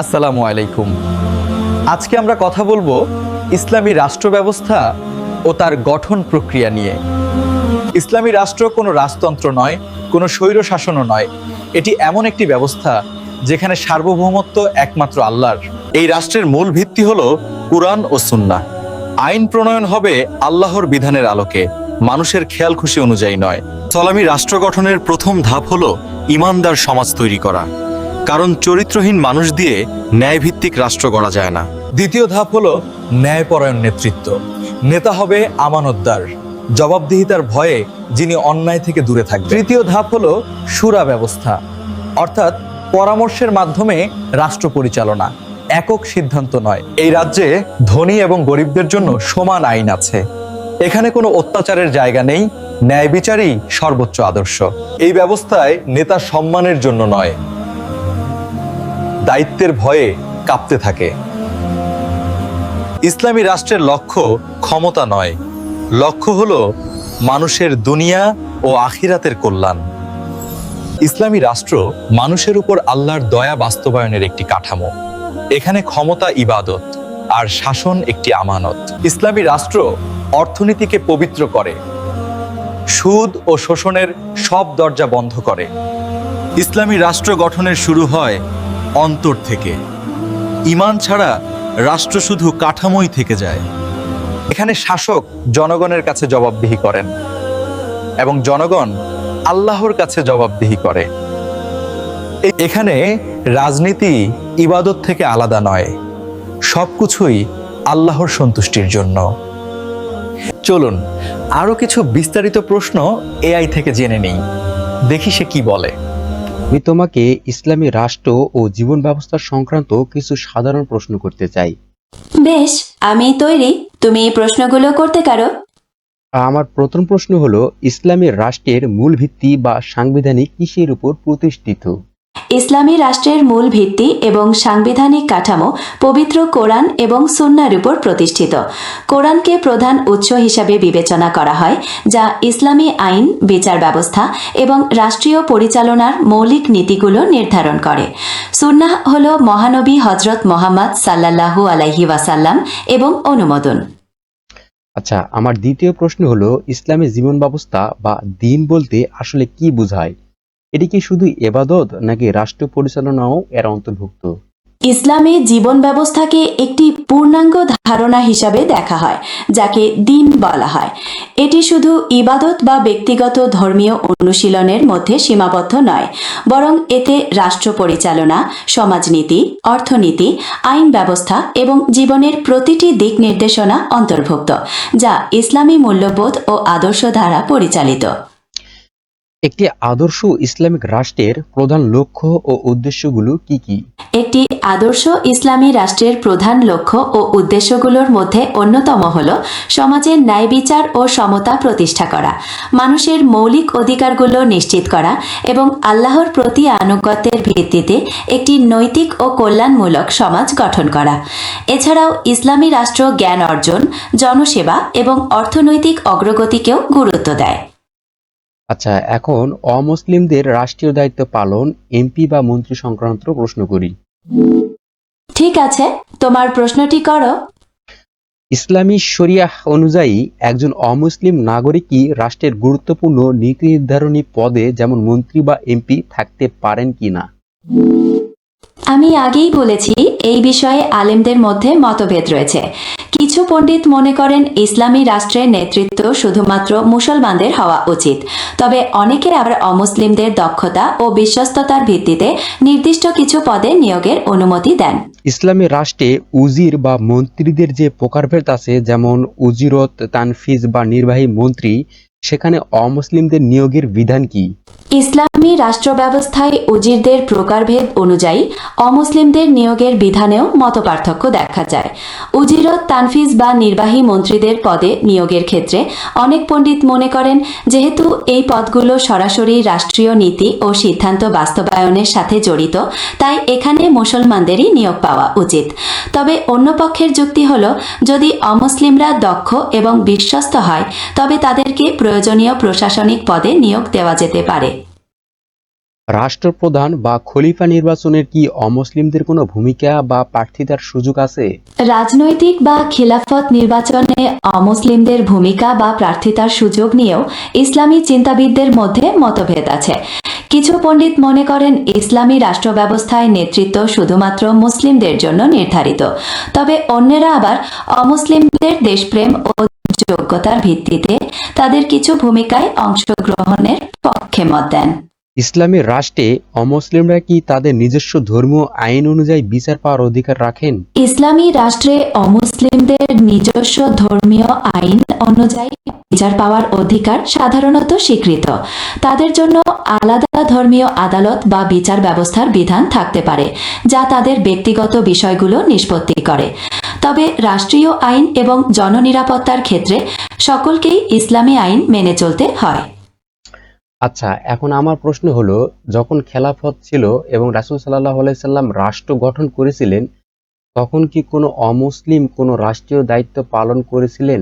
আসসালামু আলাইকুম। আজকে আমরা কথা বলব ইসলামী রাষ্ট্র ব্যবস্থা ও তার গঠন প্রক্রিয়া নিয়ে। ইসলামী রাষ্ট্র কোনো রাজতন্ত্র নয়, কোনো স্বৈর শাসনও নয়। এটি এমন একটি ব্যবস্থা যেখানে সার্বভৌমত্ব একমাত্র আল্লাহর। এই রাষ্ট্রের মূল ভিত্তি হলো কুরআন ও সুন্না আইন প্রণয়ন হবে আল্লাহর বিধানের আলোকে। মানুষের খেয়াল খুশি অনুযায়ী নয়। সালামী রাষ্ট্র গঠনের প্রথম ধাপ হলো ইমানদার সমাজ তৈরি করা। কারণ চরিত্রহীন মানুষ দিয়ে ন্যায়ভিত্তিক রাষ্ট্র গড়া যায় না। দ্বিতীয় ধাপ হলো ন্যায়পরায়ণ নেতৃত্ব। নেতা হবে আমানতদার, জবাবদিহিতার ভয়ে যিনি অন্যায় থেকে দূরে থাকবে তৃতীয় ধাপ হলো সুরা ব্যবস্থা, অর্থাৎ পরামর্শের মাধ্যমে রাষ্ট্র পরিচালনা, একক সিদ্ধান্ত নয়। এই রাজ্যে ধনী এবং গরিবদের জন্য সমান আইন আছে। এখানে কোনো অত্যাচারের জায়গা নেই, ন্যায় বিচারই সর্বোচ্চ আদর্শ। এই ব্যবস্থায় নেতা সম্মানের জন্য নয়। দায়িত্বের ভয়ে কাঁপতে থাকে। ইসলামী রাষ্ট্রের লক্ষ্য ক্ষমতা নয়। লক্ষ্য হলো মানুষের দুনিয়া ও আখিরাতের কল্যাণ। ইসলামী রাষ্ট্র মানুষের উপর আল্লাহর দয়া বাস্তবায়নের একটি কাঠামো। এখানে ক্ষমতা ইবাদত আর শাসন একটি আমানত। ইসলামী রাষ্ট্র অর্থনীতিকে পবিত্র করে। সুদ ও শোষণের সব দরজা বন্ধ করে। ইসলামী রাষ্ট্র গঠনের শুরু হয় অন্তর থেকে। ইমান ছাড়া রাষ্ট্র শুধু কাঠামোই থেকে যায়। এখানে শাসক জনগণের কাছে জবাবদিহি করেন এবং জনগণ আল্লাহর কাছে জবাবদিহি করে। এখানে রাজনীতি ইবাদত থেকে আলাদা নয়, সবকিছুই আল্লাহর সন্তুষ্টির জন্য। চলুন, আরও কিছু বিস্তারিত প্রশ্ন এআই থেকে জেনে নেই। দেখি সে কি বলে। আমি তোমাকে ইসলামী রাষ্ট্র ও জীবন ব্যবস্থা সংক্রান্ত কিছু সাধারণ প্রশ্ন করতে চাই। বেশ আমি তৈরি। তুমি এই প্রশ্নগুলো করতে পারো। আমার প্রথম প্রশ্ন হলো ইসলামী রাষ্ট্রের মূল ভিত্তি বা সাংবিধানিক কিসের উপর প্রতিষ্ঠিত? ইসলামী রাষ্ট্রের মূল ভিত্তি এবং সাংবিধানিক কাঠামো, পবিত্র কোরআন এবং সুন্নার উপর প্রতিষ্ঠিত। কোরআনকে প্রধান উৎস হিসাবে বিবেচনা করা হয়, যা ইসলামী আইন, বিচার ব্যবস্থা এবং রাষ্ট্রীয় পরিচালনার মৌলিক নীতিগুলো নির্ধারণ করে। সুন্নাহ হল মহানবী হজরত মোহাম্মদ সাল্লাল্লাহু আলাইহি ওয়াসাল্লাম এবং অনুমোদন। আচ্ছা আমার দ্বিতীয় প্রশ্ন হলো, ইসলামী জীবন ব্যবস্থা বা দিন বলতে আসলে কি বোঝায়? এটি কি শুধু এবাদত নাকি রাষ্ট্র পরিচালনাও এর অন্তর্ভুক্ত? ইসলামী জীবন ব্যবস্থাকে একটি পূর্ণাঙ্গ ধারণা হিসাবে দেখা হয়, যাকে দিন বলা হয়। এটি শুধু ইবাদত বা ব্যক্তিগত ধর্মীয় অনুশীলনের মধ্যে সীমাবদ্ধ নয়, বরং এতে রাষ্ট্র পরিচালনা, সমাজনীতি, অর্থনীতি, আইন ব্যবস্থা এবং জীবনের প্রতিটি দিক নির্দেশনা অন্তর্ভুক্ত, যা ইসলামী মূল্যবোধ ও আদর্শ দ্বারা পরিচালিত। একটি আদর্শ ইসলামিক রাষ্ট্রের প্রধান লক্ষ্য ও উদ্দেশ্যগুলো কি কি? একটি আদর্শ ইসলামী রাষ্ট্রের প্রধান লক্ষ্য ও উদ্দেশ্যগুলোর মধ্যে অন্যতম হল সমাজের ন্যায় বিচার ও সমতা প্রতিষ্ঠা করা, মানুষের মৌলিক অধিকারগুলো নিশ্চিত করা এবং আল্লাহর প্রতি আনুগত্যের ভিত্তিতে একটি নৈতিক ও কল্যাণমূলক সমাজ গঠন করা। এছাড়াও ইসলামী রাষ্ট্র জ্ঞান অর্জন, জনসেবা এবং অর্থনৈতিক অগ্রগতিকেও গুরুত্ব দেয়। আচ্ছা এখন অমুসলিমদের রাষ্ট্রীয় দায়িত্ব পালন এমপি বা মন্ত্রী সংক্রান্ত প্রশ্ন করি। ঠিক আছে তোমার প্রশ্নটি করো। ইসলামী শরিয়াহ অনুযায়ী একজন অমুসলিম নাগরিকই রাষ্ট্রের গুরুত্বপূর্ণ নীতি নির্ধারণী পদে যেমন মন্ত্রী বা এমপি থাকতে পারেন কিনা। আমি আগেই বলেছি, এই বিষয়ে আলেমদের মধ্যে মতভেদ রয়েছে। কিছু পণ্ডিত মনে করেন, ইসলামী রাষ্ট্রের নেতৃত্ব শুধুমাত্র মুসলমানদের হওয়া উচিত। তবে অনেকে আবার অমুসলিমদের দক্ষতা ও বিশ্বস্ততার ভিত্তিতে নির্দিষ্ট কিছু পদে নিয়োগের অনুমতি দেন। ইসলামী রাষ্ট্রে উজির বা মন্ত্রীদের যে প্রকারভেদ আছে, যেমন উজিরত, তানফিজ বা নির্বাহী মন্ত্রী, সেখানে অমুসলিমদের নিয়োগের বিধান কি? ইসলামী রাষ্ট্র ব্যবস্থায় উজিরদের প্রকারভেদ অনুযায়ী অমুসলিমদের নিয়োগের বিধানেও মতপার্থক্য দেখা যায়। উজিরত তানফিজ বা নির্বাহী মন্ত্রীদের পদে নিয়োগের ক্ষেত্রে অনেক পণ্ডিত মনে করেন, যেহেতু এই পদগুলো সরাসরি রাষ্ট্রীয় নীতি ও সিদ্ধান্ত বাস্তবায়নের সাথে জড়িত, তাই এখানে মুসলমানদেরই নিয়োগ পাওয়া উচিত। তবে অন্য পক্ষের যুক্তি হল, যদি অমুসলিমরা দক্ষ এবং বিশ্বস্ত হয়, তবে তাদেরকে প্রয়োজনীয় প্রশাসনিক পদে নিয়োগ দেওয়া যেতে পারে। রাষ্ট্রপ্রধান বা খলিফা নির্বাচনের কি অমুসলিমদের কোনো ভূমিকা বা প্রার্থিতার সুযোগ আছে? রাজনৈতিক বা খিলাফত নির্বাচনে অমুসলিমদের ভূমিকা বা প্রার্থিতার সুযোগ নিয়েও ইসলামী চিন্তাবিদদের মধ্যে মতভেদ আছে। কিছু পণ্ডিত মনে করেন ইসলামী রাষ্ট্র ব্যবস্থায় নেতৃত্ব শুধুমাত্র মুসলিমদের জন্য নির্ধারিত। তবে অন্যেরা আবার অমুসলিমদের দেশপ্রেম ও যোগ্যতার ভিত্তিতে তাদের কিছু ভূমিকায় অংশগ্রহণের পক্ষে মত দেন। ইসলামী রাষ্ট্রে অমুসলিমরা কি তাদের নিজস্ব ধর্মীয় আইন অনুযায়ী বিচার পাওয়ার অধিকার রাখেন? ইসলামী রাষ্ট্রে অমুসলিমদের নিজস্ব ধর্মীয় আইন অনুযায়ী বিচার পাওয়ার অধিকার সাধারণত স্বীকৃত। তাদের জন্য আলাদা ধর্মীয় আদালত বা বিচার ব্যবস্থার বিধান থাকতে পারে, যা তাদের ব্যক্তিগত বিষয়গুলো নিষ্পত্তি করে। তবে রাষ্ট্রীয় আইন এবং জননিরাপত্তার ক্ষেত্রে সকলকেই ইসলামী আইন মেনে চলতে হয়। আচ্ছা এখন আমার প্রশ্ন হলো, যখন খেলাফত ছিল এবং রাসুল সাল্লাহ সাল্লাম রাষ্ট্র গঠন করেছিলেন, তখন কি কোনো অমুসলিম কোনো রাষ্ট্রীয় দায়িত্ব পালন করেছিলেন?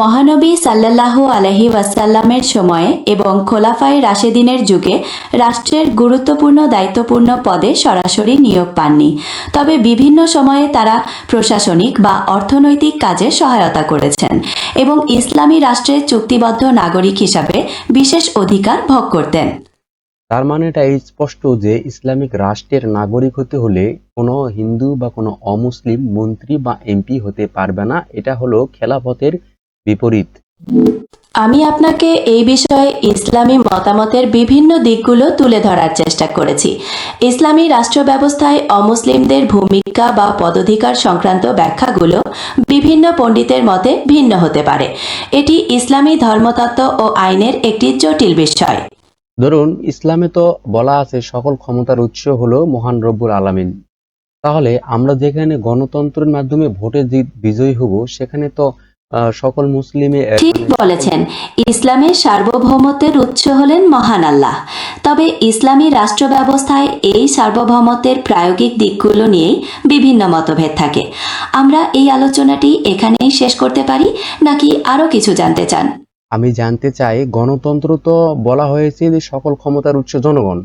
মহানবী সাল্লাল্লাহু আলহি ওয়াসাল্লামের সময়ে এবং খোলাফায় রাশেদিনের যুগে রাষ্ট্রের গুরুত্বপূর্ণ, দায়িত্বপূর্ণ পদে সরাসরি নিয়োগ পাননি। তবে বিভিন্ন সময়ে তারা প্রশাসনিক বা অর্থনৈতিক কাজে সহায়তা করেছেন এবং ইসলামী রাষ্ট্রের চুক্তিবদ্ধ নাগরিক হিসাবে বিশেষ অধিকার ভোগ করতেন। তার মানে এটা স্পষ্ট যে ইসলামিক রাষ্ট্রের নাগরিক হতে হলে কোনো হিন্দু বা কোনো অমুসলিম মন্ত্রী বা এমপি হতে পারবে না। এটা হলো খেলাফতের বিপরীত। আমি আপনাকে এই বিষয়ে ইসলামী মতামতের বিভিন্ন দিকগুলো তুলে ধরার চেষ্টা করেছি। ইসলামী রাষ্ট্র ব্যবস্থায় অমুসলিমদের ভূমিকা বা পদধিকার সংক্রান্ত ব্যাখ্যাগুলো বিভিন্ন পণ্ডিতের মতে ভিন্ন হতে পারে। এটি ইসলামী ধর্মতত্ত্ব ও আইনের একটি জটিল বিষয়। ধরুন ইসলামে তো বলা আছে সকল ক্ষমতার উৎস হলো মহান রব্বুল আলামিন। তাহলে আমরা যেখানে গণতন্ত্রের মাধ্যমে ভোটে বিজয়ী হব সেখানে তো সকল মুসলিমে ঠিক বলেছেন। ইসলামের সার্বভৌমত্বের উৎস হলেন মহান আল্লাহ। তবে ইসলামী রাষ্ট্র ব্যবস্থায় এই সার্বভৌমত্বের প্রায়োগিক দিকগুলো নিয়েই বিভিন্ন মতভেদ থাকে। আমরা এই আলোচনাটি এখানেই শেষ করতে পারি নাকি আরও কিছু জানতে চান? আমি জানতে চাই গণতন্ত্র তো বলা হয়েছে যে সকল ক্ষমতার উৎস জনগণ।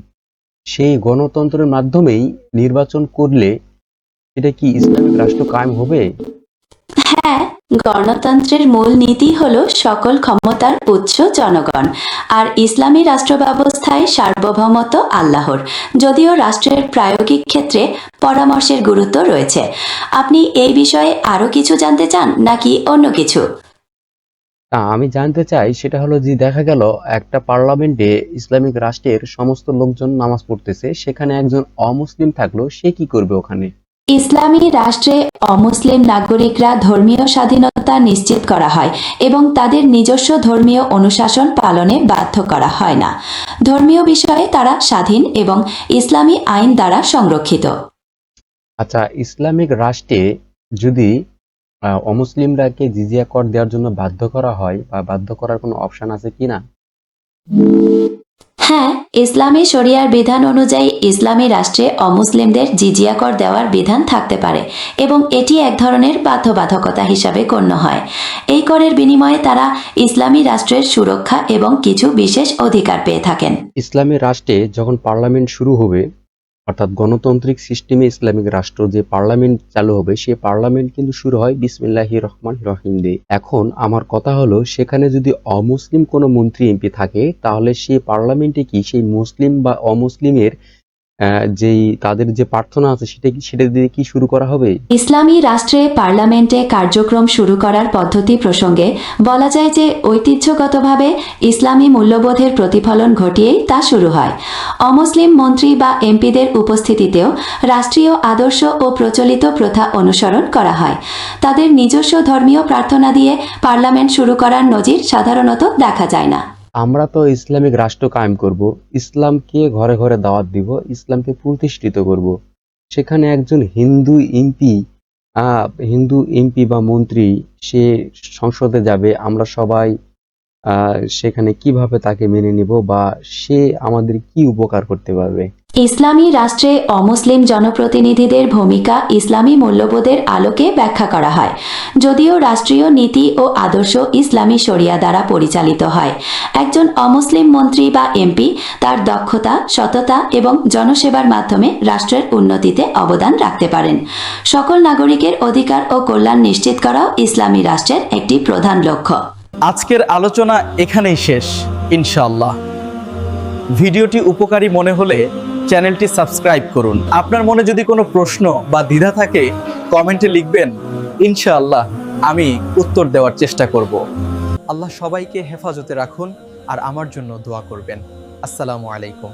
সেই গণতন্ত্রের মাধ্যমেই নির্বাচন করলে এটা কি ইসলামিক রাষ্ট্র কায়েম হবে? গণতন্ত্রের মূল নীতি হল সকল ক্ষমতার উৎস জনগণ, আর ইসলামী রাষ্ট্র ব্যবস্থায় সার্বভৌমত্ব আল্লাহর, যদিও রাষ্ট্রের প্রায়োগিক ক্ষেত্রে পরামর্শের গুরুত্ব রয়েছে। আপনি এই বিষয়ে আরও কিছু জানতে চান নাকি অন্য কিছু? আমি জানতে চাই, সেটা হলো যে দেখা গেল, একটা পার্লামেন্টে ইসলামিক রাষ্ট্রের সমস্ত লোকজন নামাজ পড়তেছে, সেখানে একজন অমুসলিম থাকল, সে কি করবে ওখানে? ইসলামী রাষ্ট্রে অমুসলিম নাগরিকরা ধর্মীয় স্বাধীনতা নিশ্চিত করা হয় এবং তাদের নিজস্ব ধর্মীয় অনুশাসন পালনে বাধ্য করা হয় না। ধর্মীয় বিষয়ে তারা স্বাধীন এবং ইসলামী আইন দ্বারা সংরক্ষিত। আচ্ছা ইসলামিক রাষ্ট্রে যদি অমুসলিমরাকে জিজিয়া কর দেওয়ার জন্য বাধ্য করা হয় বা বাধ্য করার কোনো অপশন আছে কিনা? হ্যাঁ ইসলামী শরিয়ার বিধান অনুযায়ী ইসলামী রাষ্ট্রে অমুসলিমদের জিজিয়া কর দেওয়ার বিধান থাকতে পারে এবং এটি এক ধরনের বাধ্যবাধকতা হিসাবে গণ্য হয়। এই করের বিনিময়ে তারা ইসলামী রাষ্ট্রের সুরক্ষা এবং কিছু বিশেষ অধিকার পেয়ে থাকেন। ইসলামী রাষ্ট্রে যখন পার্লামেন্ট শুরু হবে অর্থাৎ গণতান্ত্রিক সিস্টেমে ইসলামিক রাষ্ট্র যে পার্লামেন্ট চালু হবে সে পার্লামেন্ট কিন্তু শুরু হয় বিসমিল্লাহি রহমান রহিম দিয়ে। এখন আমার কথা হলো, সেখানে যদি অমুসলিম কোনো মন্ত্রী এমপি থাকে, তাহলে সে পার্লামেন্টে কি সেই মুসলিম বা অমুসলিমের যেই তাদের যে প্রার্থনা আছে, সেটা সেটা দিয়ে কি শুরু করা হবে? ইসলামী রাষ্ট্রে পার্লামেন্টে কার্যক্রম শুরু করার পদ্ধতি প্রসঙ্গে বলা যায় যে, ঐতিহ্যগতভাবে ইসলামী মূল্যবোধের প্রতিফলন ঘটিয়েই তা শুরু হয়। অমুসলিম মন্ত্রী বা এমপিদের উপস্থিতিতেও রাষ্ট্রীয় আদর্শ ও প্রচলিত প্রথা অনুসরণ করা হয়। তাদের নিজস্ব ধর্মীয় প্রার্থনা দিয়ে পার্লামেন্ট শুরু করার নজির সাধারণত দেখা যায় না। আমরা তো ইসলামিক রাষ্ট্র কায়েম করব, ইসলামকে ঘরে ঘরে দাওয়াত দিব, ইসলামকে প্রতিষ্ঠিত করব। সেখানে একজন হিন্দু এমপি হিন্দু এমপি বা মন্ত্রী, সে সংসদে যাবে, আমরা সবাই সেখানে কীভাবে তাকে মেনে নিব বা সে আমাদের কি উপকার করতে পারবে? ইসলামী রাষ্ট্রে অমুসলিম জনপ্রতিনিধিদের ভূমিকা ইসলামী মূল্যবোধের আলোকে ব্যাখ্যা করা হয়, যদিও রাষ্ট্রীয় নীতি ও আদর্শ ইসলামী শরিয়া দ্বারা পরিচালিত হয়। একজন অমুসলিম মন্ত্রী বা এমপি তার দক্ষতা, সততা এবং জনসেবার মাধ্যমে রাষ্ট্রের উন্নতিতে অবদান রাখতে পারেন। সকল নাগরিকের অধিকার ও কল্যাণ নিশ্চিত করাও ইসলামী রাষ্ট্রের একটি প্রধান লক্ষ্য। আজকের আলোচনা এখানেই শেষ, ইনশাআল্লাহ। ভিডিওটি উপকারী মনে হলে চ্যানেলটি সাবস্ক্রাইব করুন। আপনার মনে যদি কোনো প্রশ্ন বা দ্বিধা থাকে, কমেন্টে লিখবেন। ইনশাআল্লাহ, আমি উত্তর দেওয়ার চেষ্টা করব। আল্লাহ সবাইকে হেফাজতে রাখুন আর আমার জন্য দোয়া করবেন। আসসালামু আলাইকুম।